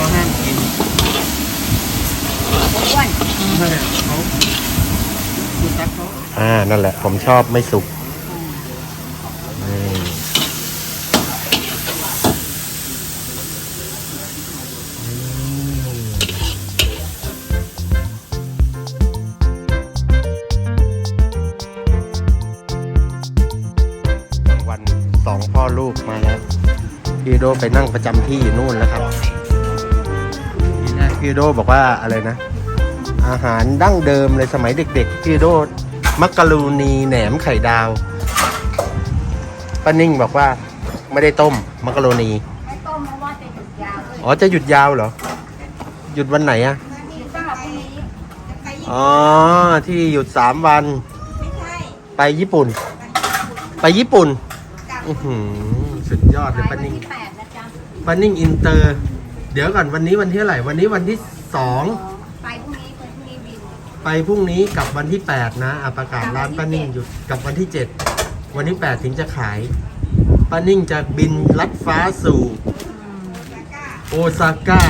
เขาห้ามกินอ้วนนั่นแหละเขาคุณตั๊กเขาอ่า นั่นแหละ ผมชอบไม่สุกนี่กลางวันสองพ่อลูกมาแล้วพี่โดไปนั่งประจำที่อยู่นู่นแล้วครับนี่นะ พี่โดบอกว่าอะไรนะ อาหารดั้งเดิมเลยสมัยเด็กๆพี่โดมักกะลูนีแหนมไข่ดาวป้านิ่งบอกว่าไม่ได้ต้มมักกะโรนีไม่ต้มเพราะว่าจะหยุดยาวเลยอ๋อจะหยุดยาวเหรอ หยุดวันไหนอะหยุดสำหรับพรุ่งนี้อ๋อที่หยุดสามวันไปญี่ปุ่น ไปญี่ปุ่นอือหือสุดยอดเลยป้าวันนิ่ง ที่แปดนะจ๊ะ ป้านิ่งอินเตอร์ เดี๋ยวก่อนวันนี้วันที่เท่าไหร่วันนี้วันที่สองไปพรุ่งนี้ไปพรุ่งนี้บินไปพรุ่งนี้กับวันที่8นะอะประกาศร้านป้านิ่งหยุดกับวันที่7วันที่8ถึงจะขายป้านิ่งจะบินลัดฟ้าสู่โอซาก้า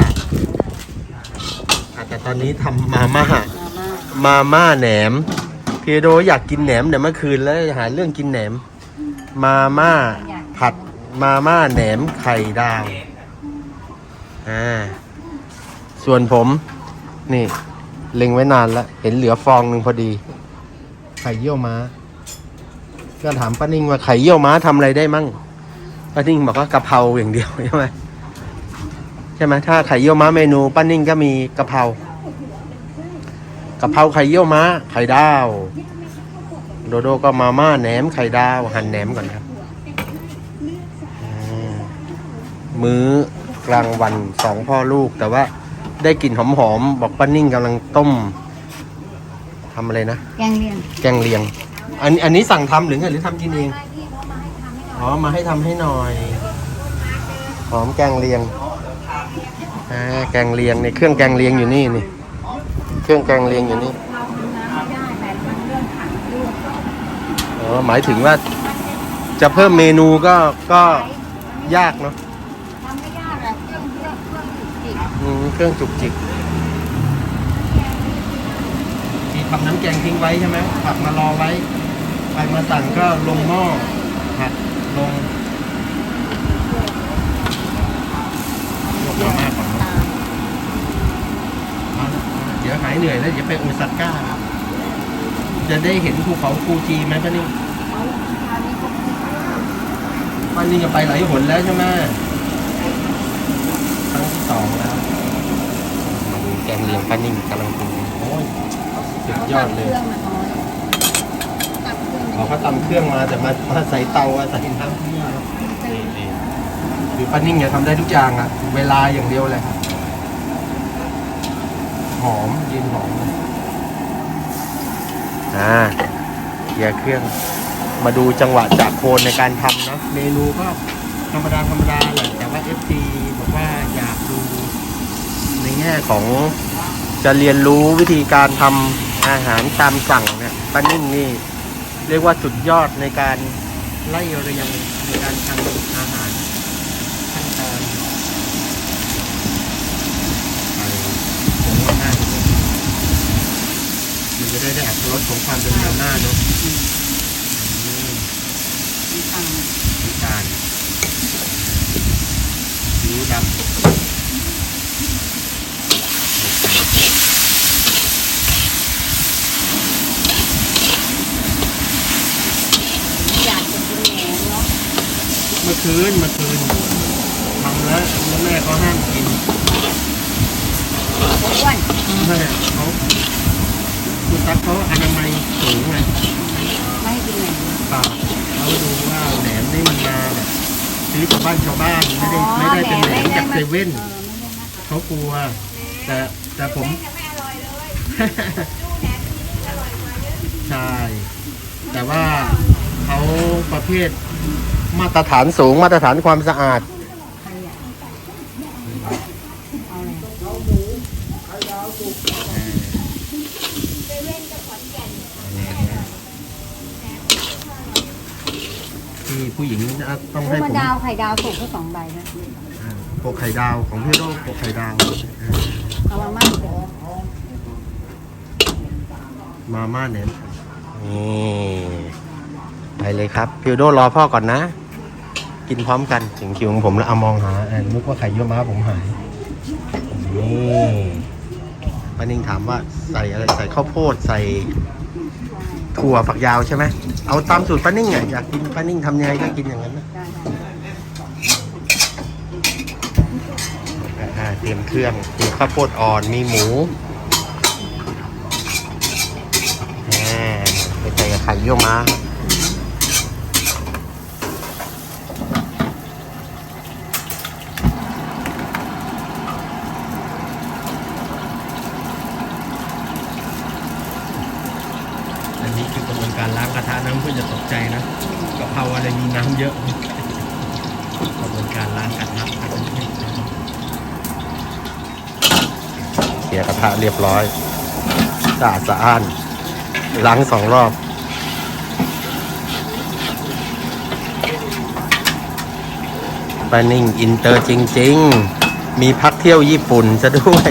อะแต่ตอนนี้ทำมาม่ามาม่าแหนมพี่โดอยากกินแหนมเดี๋ยวเมื่อคืนแล้วหาเรื่องกินแหนม มาม่าผัดมาม่าแหนมไข่ดาว อ่าส่วนผม นี่ เล็งไว้นานแล้ว เห็นเหลือฟองหนึ่งพอดี ไข่เยี่ยวม้า ก็ถามป้านิ่งว่าไข่เยี่ยวม้าทำอะไรได้มั่งป้านิ่งบอกว่ากะเพราอย่างเดียวใช่ไหมใช่ไหมถ้าไข่เยี่ยวม้าเมนูป้านิ่งก็มีกะเพรากะเพราไข่เยี่ยวม้า ไข่ดาว โดโดก็มาม่าแหนมไข่ดาว หั่นแหนมก่อนครับ มื้อ ลางวันสองพ่อลูก แต่ว่าได้กลิ่นหอมๆบอกป้านิ่งกำลังต้มทำอะไรนะ แกงเลียงแกงเลียง อันอันนี้สั่งทำหรือไงหรือทำกินเองไม่พี่เขามาให้ทำให้หน่อยอ๋อ มาให้ทำให้หน่อย หอมแกงเลียงอ่าแกงเลียงในเครื่องแกงเลียงอยู่นี่นี่ เครื่องแกงเลียงอยู่นี่เราทำน้ำไม่ได้แต่มันเรื่องขังเรื่องอ๋อหมายถึงว่าจะเพิ่มเมนูก็ก็ยากเนาะ เครื่องจุกจิกที่ทำน้ำแกงทิ้งไว้ใช่ไหมผักมารอไว้ ใครมาสั่งก็ลงหม้อผัดลงมาม่าก่อนเนอะเอาเดี๋ยวหายเหนื่อยแล้วเดี๋ยวไปโอซาก้าครับ จะได้เห็นภูเขาฟูจิไหมป้านิ่งป้านิ่งก็ไปหลายหนแล้วใช่ไหมครั้งที่สองแล้ว กงเลียงป้านิ่งกำลังกินโอ้ยสุดยอดเลยเครื่องมันน้อยตับเครื่องเขาก็ตำเครื่องมาแต่มามาใส่เตาอะใส่น้ำที่นี่ครับนี่นี่คือป้านิ่งเนี่ยทำได้ทุกอย่างอะเวลาอย่างเดียวเลยครับหอมยืนหอมเลยอ่าเกียร์เครื่องมาดูจังหวะจากโคนในการทำนะเมนูก็ธรรมดาธรรมดาแหละ แง่ของจะเรียนรู้วิธีการทำอาหารตามสั่งเนี่ยป้านิ่งนี่เรียกว่าสุดยอดในการไล่เรียงในการทำอาหารขั้นตอนมาม่ามันจะได้ได้อัตรสของความเป็นมาม่าเนาะอืมตังน้ำตาลซีอิ๊วดำ อยากจะกินแหนมเนาะ เมื่อ คืนเมื่อคืนทำแล้วแล้วแม่เขาห้ามกินอ้วนแม่เขาคุณตั๊กเขาอนามัยสูงไงไม่ให้กินแหนมปากเขาดูว่าแหนมนี่มันมาแบบซื้อจากบ้านชาวบ้านไม่ได้ไม่ได้เป็นแหนมจากเซเว่นเออไม่ได้นะเขากลัว แต่แต่ผมใช่แต่ว่าเขาประเภท มาตรฐานสูงมาตรฐานความสะอาดใครอะเอาอะไรที่ผู้หญิงต้องซื้ให้อผมมาดาวไข่ดาวสุกก็สองใบนะอ่าโปะไข่ดาวของพี่โดโปะไข่ดาวเอามาม่าเดี๋ยวมาม่าเน้นนี่ไปเลยครับพี่โดรอพ่อก่อนนะ กินพร้อมกันถึงคิวของผมแล้วเอามองหาแอนนึกว่าไข่เยี่ยวม้าผมหายนี่ป้านิ่งถามว่าใส่อะไรใส่ข้าวโพดใส่ถั่วฝักยาวใช่ไหมเอาตามสูตรป้านิ่งอะอยากกินป้านิ่งทำยังไงก็กินอย่างนั้นนะอ่าเตรียมเครื่องมีข้าวโพดอ่อนมีหมูอ่าไปใส่กับไข่เยี่ยวม้าครับอันนี้คือกระบวนการล้างกระทะนะเพื่อนจะตกใจนะกะเพราอะไรมีน้ำเยอะกระบวนการล้างกระทะเคลียร์กระทะ เรียบร้อยสะอาดสะอ้านล้างสองรอบปานิ่งอินเตอร์จริง ๆ มีพักเที่ยวญี่ปุ่นซะด้วย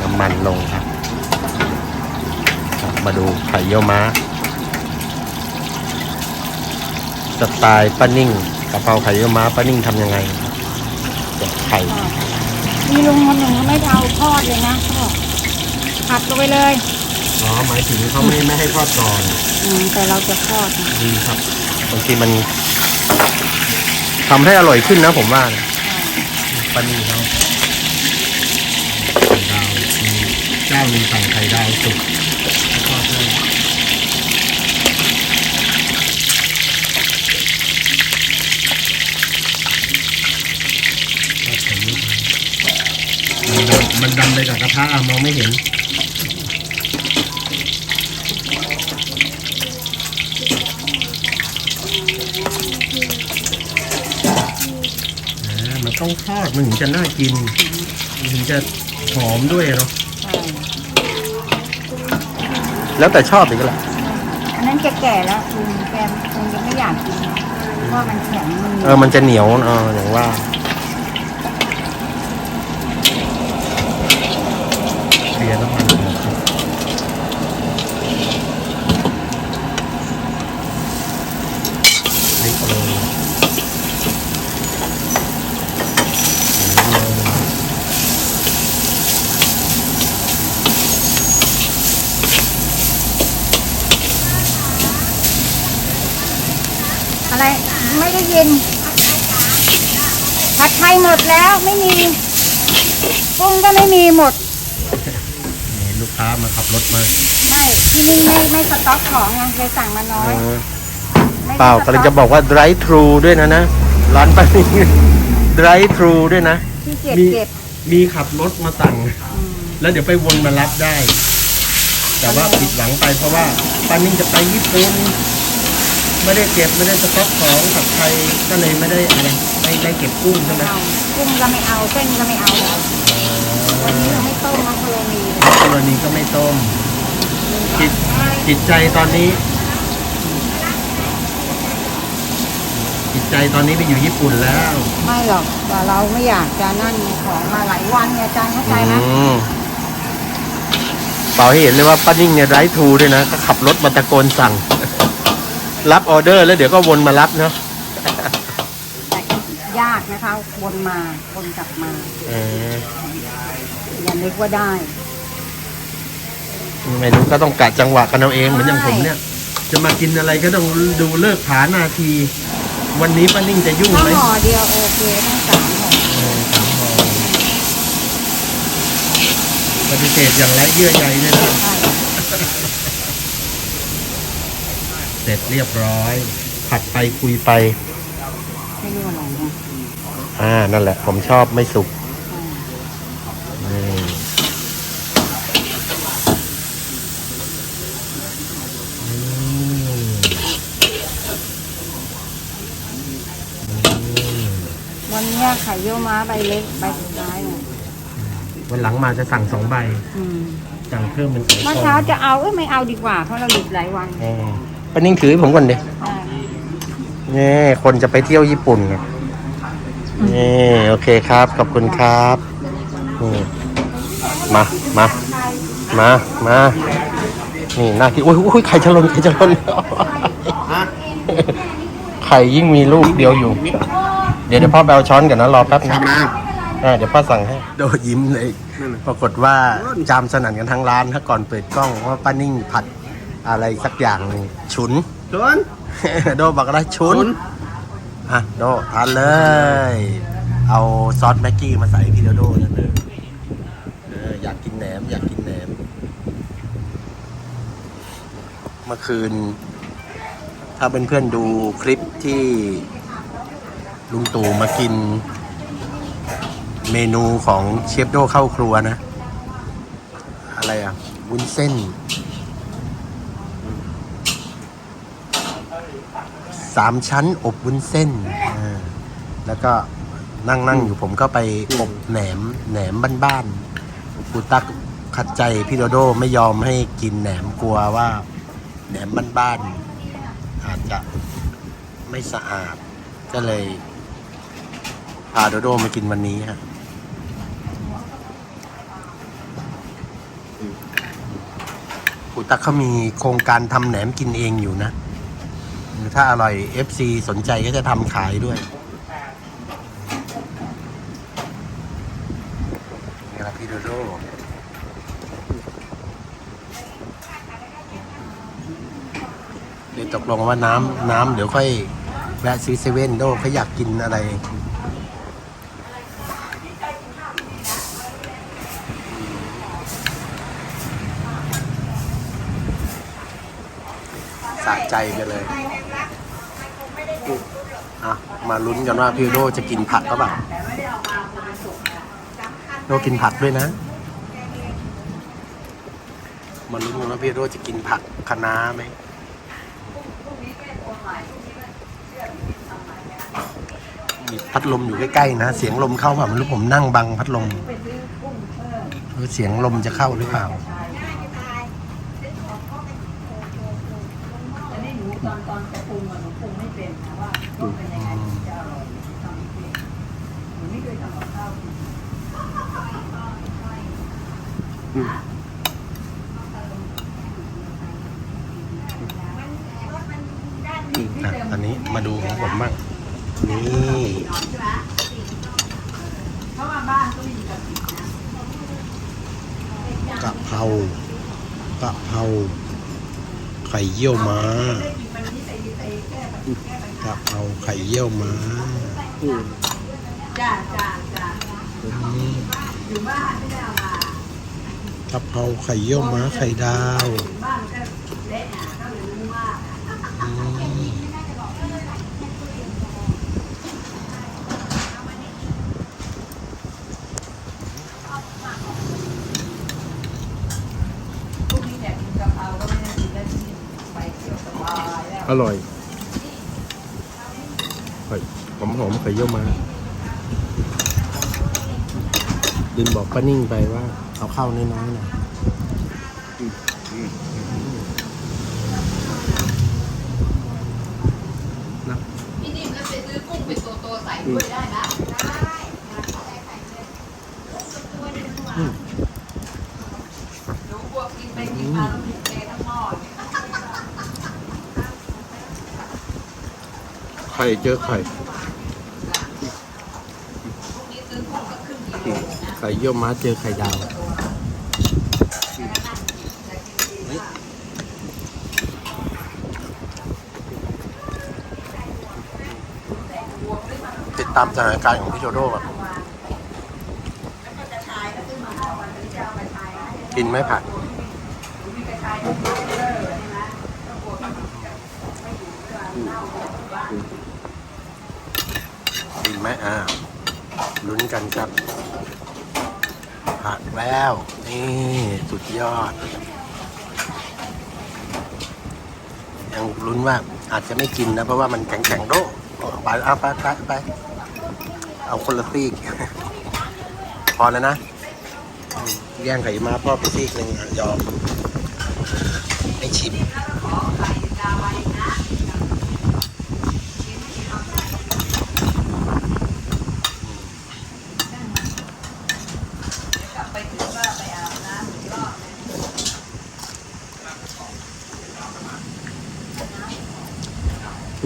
น้ำมันลงครับ มาดูไข่เยี่ยวม้า สไตล์ป้านิ่งะเพราไข่เยี่ยวม้าป้านิ่งทำยังไงครับเดี๋ยวไข่ทอดมีลุงคนหนึ่งเขาไม่เอาทอดเลยนะเขาบอกผัดลงไปเลยอ๋อหมายถึงเขาไม่ไม่ให้ทอดก่อนอืมแต่เราจะทอดนะดีครับบางทีมันทำให้อร่อยขึ้นนะผมว่านะป้านิ่งเขาไข่ดาวมีเจ้าหนึ่งสั่งไข่ดาวสุกทอดให้ทอดไข่เยี่ยวม้ามันดำมันดำไปกับก ระทะอะมองไม่เห็นอ่ามันต้องทอดมันถึงจะน่ากิน มันถึงจะหอมด้วยเนาะใช่แล้วแต่ชอบอีกแหละอันนั้นแก่ๆแล้วลุงแกคงจะไม่อยากกินนะเพราะว่ามันแข็งมันเออ มันจะเหนียวเอออย่างว่าเคลียร์น้ำมันออกครับพริกลงหมูลง อะไรไม่ได้ยิน ผัดไทยหมดแล้วไม่มีกุ้งก็ไม่มีหมดนี่ลูกค้ามาขับรถมาใช่ที่นี่ไม่ไม่สต็อกของไงเลยสั่งมาน้อยเออไม่ได้เปล่าสต็กำลังจะบอกว่า drive thru ด้วยนะนะ ร้านป้านิ่ง drive thru ด้วยนะ ที่เก็บมี เก็บมีขับรถมาสั่งอืมแล้วเดี๋ยวไปวนมารับได้ แต่ว่าผิดหวังไปเพราะว่าป้านิ่งจะไปญี่ปุ่น ไม่ได้เก็บไม่ได้สต็อกของกับใครก็เลยไม่ได้อะไรไม่ได้เก็บกุ้งใช่ไม่ไหมเอากุ้งก็ไม่เอาเส้นก็ไม่เอาแล้ววันนี้เราไม่ต้มมักกะโรนีเลยกรณีก็ไม่ต้มจิตจิตใจตอนนี้ จิตใจตอนนี้ไปอยู่ญี่ปุ่นแล้วไม่หรอกแต่เราไม่อยากจะนั่นไงของมาหลายวันเนี่ยอาจารย์เข้าใจไหมอืมเปล่าให้เห็นเลยว่าป้านิ่งเนี่ยไร้ทูด้วยนะก็ขับรถมาตะโกนสั่ง รับออเดอร์แล้วเดี๋ยวก็วนมารับเนาะแต่ยากนะคะวนมาวนกลับมาเอออย่านึกว่าได้ไม่รู้ก็ต้องกะจังหวะกันเอาเองเหมือนอย่างผมเนี่ย จะมากินอะไรก็ต้องดูเลิกผานาที วันนี้ป้านิ่งจะยุ่งถ้าไหมห่อเดียวโอเคทั้งสามห่อเออสามห่อปฏิเสธอย่างไรเยื่อใยเลยนะ ใช่ เสร็จเรียบร้อย ผัดไปคุยไปไม่รู้อะไรนะอ่านั่นแหละ ผมชอบไม่สุกอ่านี่อืมอืมวันเนี้ยไข่เยี่ยวม้าใบเล็กใบสุดท้ายเนี่ยวันหลังมาจะสั่งสองใบ อืมสั่งเพิ่มเป็นสองเมื่อฟองเช้าจะเอาเอ้ยไม่เอาดีกว่าเพราะเราหยุดหลายวันเออ ป้านิ่งถือให้ผมก่อนดิอ่านี่คนจะไปเที่ยวญี่ปุ่นครับนี่โอเคครับ ขอบคุณครับนี่มามามามานี่น่ากินโอ้ยโอ้ยไข่จะหล่นไข่จะหล่นไข่ยิ่งมีลูกเดียวอยู่ เดี๋ยวเดี๋ยวพ่อแบลช้อนกันนะรอแป๊บนะอ่าเดี๋ยวพ่อสั่งให้โดยิ้มเลย ปรากฏว่าจามสนั่นกันทั้งร้านถ้าก่อนเปิดกล้องว่าป้านิ่งผัด อะไรสักอย่างหนึ่งฉุน ชวนโดบอกอะไรชุน อะโดทานเลย เอาซอสแม็กกี้มาใส่ให้พี่โดโดนั่นเลยเอออยากกินแหนม อยากกินแหนม เมื่อคืน ถ้าเป็นเพื่อนๆดูคลิปที่ ลุงตู่มากิน เมนูของเชฟโดเข้าครัวนะ อะไรอะวุ้นเส้น สามชั้นอบวุ้นเส้นอ่าแล้วก็นั่งนั่งอยู่ผมก็ไปอบแหนมแหนมบ้านๆกูตักขัดใจพี่โดโดไม่ยอมให้กินแหนมกลัวว่า แหนมบ้านๆอาจจะไม่สะอาด ก็เลย พาโดโดมากินวันนี้ฮะกูตักเขามีโครงการทำแหนมกินเองอยู่นะ ถ้าอร่อย FC สนใจก็จะทำขายด้วยนี่ครับพี่โดโดเลยตกลงว่าน้ำน้ำเดี๋ยวค่อยแวะซื้อเซเว่นโดเขาอยากกินอะไรสะใจกันเลย อะ มาลุ้นกันว่าพี่โดจะกินผักก็เปล่าโดกินผักด้วยนะ มาลุ้นกันว่าพี่โดจะกินผักคะน้าไหมมีพัดลมอยู่ใกล้ๆนะ เสียงลมเข้าแบบไม่รู้ผมนั่งบังพัดลมเสียงลมจะเข้าหรือเปล่า อะตอนนี้มาดูของผมบ้างนี่กะเพรากะเพราไข่เยี่ยวม้ากะเพราไข่เยี่ยวม้าอืมอืม กะเพราไข่เยี่ยวม้าไข่ดาวอืมอร่อยเฮ้ยหอมหอมๆไข่เยี่ยวมา ลืมบอกป้านิ่งไปว่า เอาข้าวน้อยๆหน่อยนะพี่นิ่มแล้วไปซื้อกุ้งเป็นตัวโตๆใส่ด้วยได้นะอืมหนูกลัวกินไปกินมาแล้วมีเททั้งหม้อเนี่ยไข่เจอไข่ นี่ซื้อกุ้งก็ครึ่งกิโลนะ ไข่เยี่ยวม้าเจอไข่ดาวติดตามสถานการณ์ของพี่โจโด้ก่อนกินไหมผักกินไหมอ่าลุ้นกันครับ ผักแล้ว นี่สุดยอด ยังลุ้นว่าอาจจะไม่กินนะ เพราะว่ามันแข็งๆโดไปเอาไปไปไป เอาคนละซีก พอแล้วนะ แย่งไข่มาพ่อไปซีกหนึ่งอะยอมให้ชิม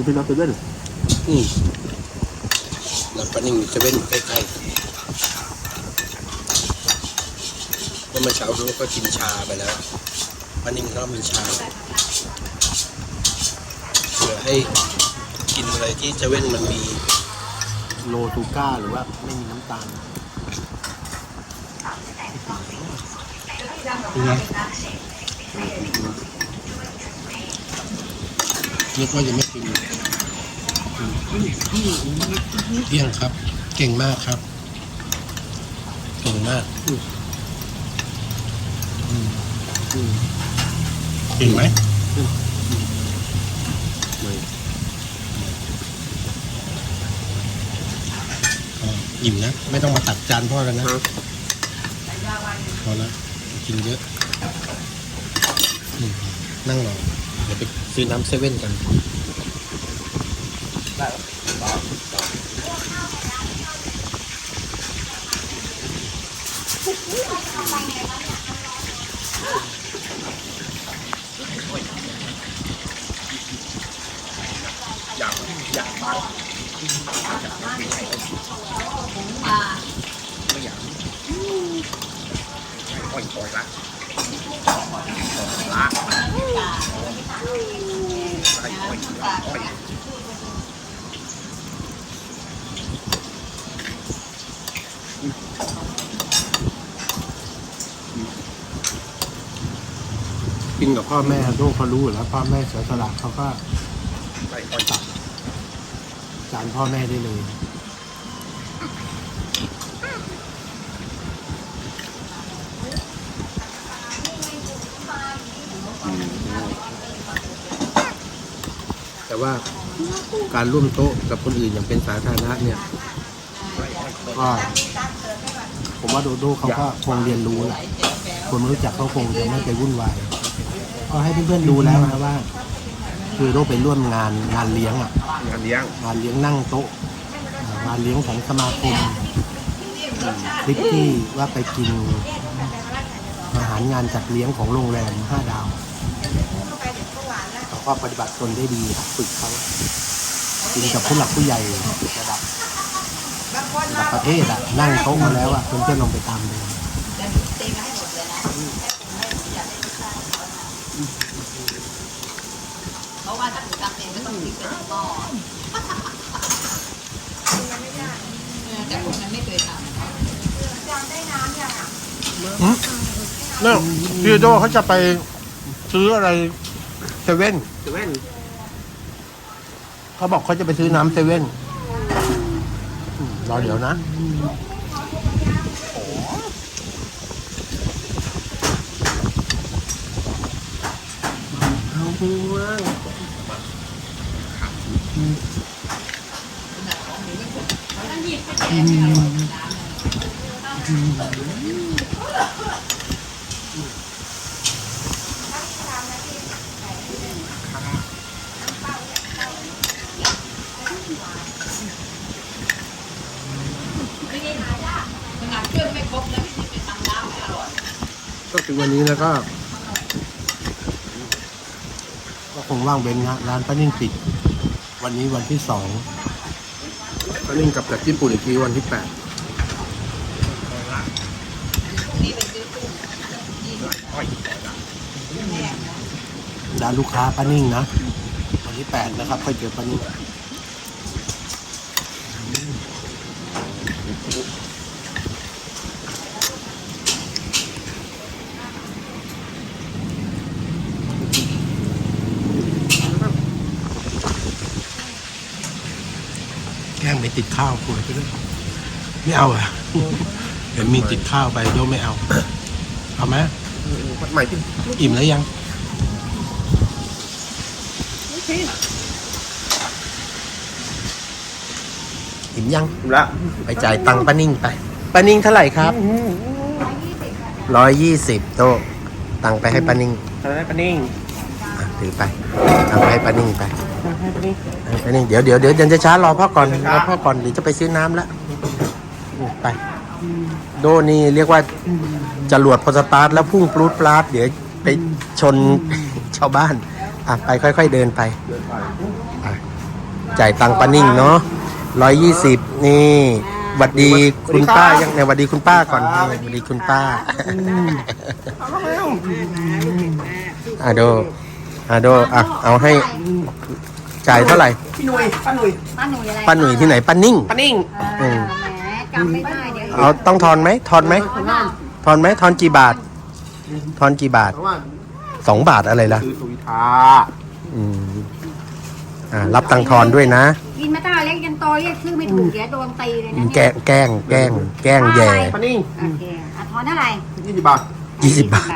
คุณพี่น้องเซเว่นอืมแล้วปานิ่งเซเว่นใกล้ๆเมื่อเช้ารู้ก็กินชาไปแล้วปานิ่งก็มีชาเผื่อให้กินอะไรที่เซเว่นมันมีโลทูก้าหรือว่าไม่มีน้ำตาลเป็นไงนึกว่าจะไม่กิน เยี่ยงครับ เก่งมากครับ เก่งมากเก่งไหมก็อิ่มนะ ไม่ต้องมาตัดจานพ่อกันนะพอแล้วกินเยอะอืมนั่งรอเดี๋ยวไปซื้อน้ำเซเว่นกัน Đây. Đó. Đó. Dạ, dạ, dạ. Bây giờ. Ôi, ôi, lắm. Lắm. Ôi, ôi, ôi. นกับพ่อแม่ลูกเขารู้อยู่แล้วพ่อแม่เสียสละเขาก็ไปตัดจานพ่อแม่ได้เลย แต่ว่าการร่วมโต๊ะกับคนอื่นอย่างเป็นสาธารณะเนี่ยก็ผมว่าโดโดเขาก็คงเรียนรู้แหละคนรู้จักเขาคงจะไม่ไปวุ่นวาย ก็ให้เพื่อนๆดูแล้วนะว่า คือโดไปร่วมงานงานเลี้ยงอะงานเลี้ยงงานเลี้ยงนั่งโต๊ะอ่างานเลี้ยงของสมาคมคลิปที่ว่าไปกินอาหารงานจัดเลี้ยงของโรงแรมห้าดาวเขาก็ปฏิบัติตนได้ดีครับฝึกเขากินกับผู้หลักผู้ใหญ่ระดับระดับประเทศอะนั่งโต๊ะมาแล้วอะเพื่อนๆลองไปตามดู เพราะว่าถ้าหนูทำเอง ก็ต้องพลิกเป็นหม้อแต่ผมมันไม่เคยทำเนี่ยพี่โดเขาจะไปซื้ออะไรเซเว่นเซเว่นเขาบอกเขาจะไปซื้อน้ำเซเว่นอืมรอเดี๋ยวนะเอาหัวขนาดเครื่อง ไม่ครบแล้วพี่ไปทำน้ำไม่อร่อยก็ถึงวันนี้แล้วก็ ก็คงว่างเว้นนะร้านป้านิ่งปิด วันนี้วันที่สองป้านิ่งกลับจากญี่ปุ่นอีกทีวันที่แปดนี่ไปซื้อตู้ร้านลูกค้าป้านิ่งนะ วันที่แปดนะครับค่อยเจอป้านิ่งแก ล้งไปติดข้าวคุยไปด้วยไม่เอาอะเห็นมีติดข้าวไปโยมไม่เอา เอาไหมวัดใหม่ที่อิ่มแล้วยังอิ่มยังละไปจ่ายตังค์ป้านิ่งไปป้านิ่งเท่าไหร่ครับร้อยยี่สิบโตะตังค์ไปให้ป้านิ่งอะไรปะนิ่งอะถือไปเอาไปป้านิ่งไป ให้ป้านิ่งเดี๋ยวเดี๋ยวเดี๋ยวยันจะช้ารอพ่อก่อนรอพ่อก่อนเดี๋ยวจะไปซื้อน้ำแล้วไป โดนี่เรียกว่าจรวดพอสตาร์ทแล้วพุ่งปลูดปลาดเดี๋ยวไปชนชาวบ้าน อะไปค่อย ๆเดินไปอะจ่ายตังค์ป้านิ่งเนาะร้อยยี่สิบนี่หวัดดีคุณป้ายังเนี่ยหวัดดีคุณป้าก่อนหวัดดีคุณป้าอะโดอะโดอะเอาให้ จ่ายเท่าไหร่พี่หนุ่ยป้าหนุ่ยป้าหนุ่ยอะไรป้าหนุ่ยที่ไหนป้านิ่ง ป้านิ่งเออแหมจำไม่ได้เดี๋ยวเอาต้องทอนไหมทอนไหมทอนไหมทอนกี่บาท ทอนกี่บาทเพราะว่าสองบาทอะไรล่ะคือสุวิทาอืมอ่ารับตังค์ทอนด้วยนะกินมาตั้งแต่เล็กยันโตเรียกชื่อไม่ถูกเดี๋ยวโดนตีเลยนะแกล้งแกล้งแกล้งแกล้งแย่ป้านิ่งโอเคอะทอนเท่าไหร่ยี่สิบบาท ยี่สิบบาท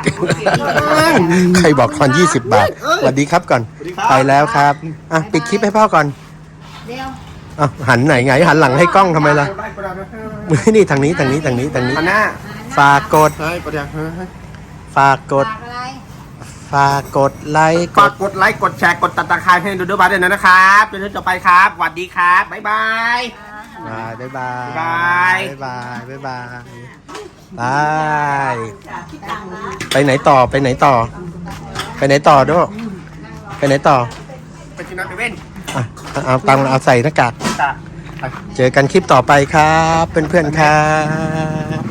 ใครบอกทอนยี่สิบบาทสวัสดีครับก่อนสวัสดีครับไปแล้วครับ อะ ปิดคลิปให้พ่อก่อนเดี๋ยวอะหันไหนไง หันหลังให้กล้องทำไมล่ะได้ประดานะนี่ทางนี้ทางนี้ทางนี้ทางนี้อันหน้าฝากกด ใช่ประดาฮะฝากกด ฝากอะไรฝากกดไลค์กฝากดกดไลค์กดแชร์กดติดตามให้ดูด้วยบ้านด้วยนะครับจนถึงต่อไปครับสวัสดีครับบ๊ายบายบ๊ายบายบ๊าย บ๊ายบาย บ๊ายบายบาย ไปไหนต่อไปไหนต่อ ไปไหนต่อโดไปไหนต่อไปกินน้ำไปเว้นอะเอาตังค์เอาใส่หน้ากาก จ้ะเจอกันคลิปต่อไปครับเพื่อนๆครับ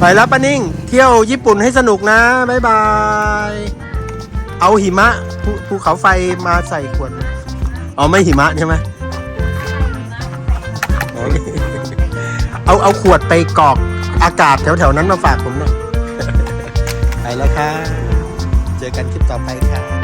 ไปแล้วป้านิ่ง เที่ยวญี่ปุ่นให้สนุกนะ บ๊ายบาย เอาหิมะภูภูเขาไฟมาใส่ขวด อ๋อ ไม่หิมะใช่ไหมอ๋อ เอาเอาขวดไปกรอกอากาศแถวๆนั้นมาฝากผมหน่อย ไปแล้วครับ เจอกันคลิปต่อไปครับ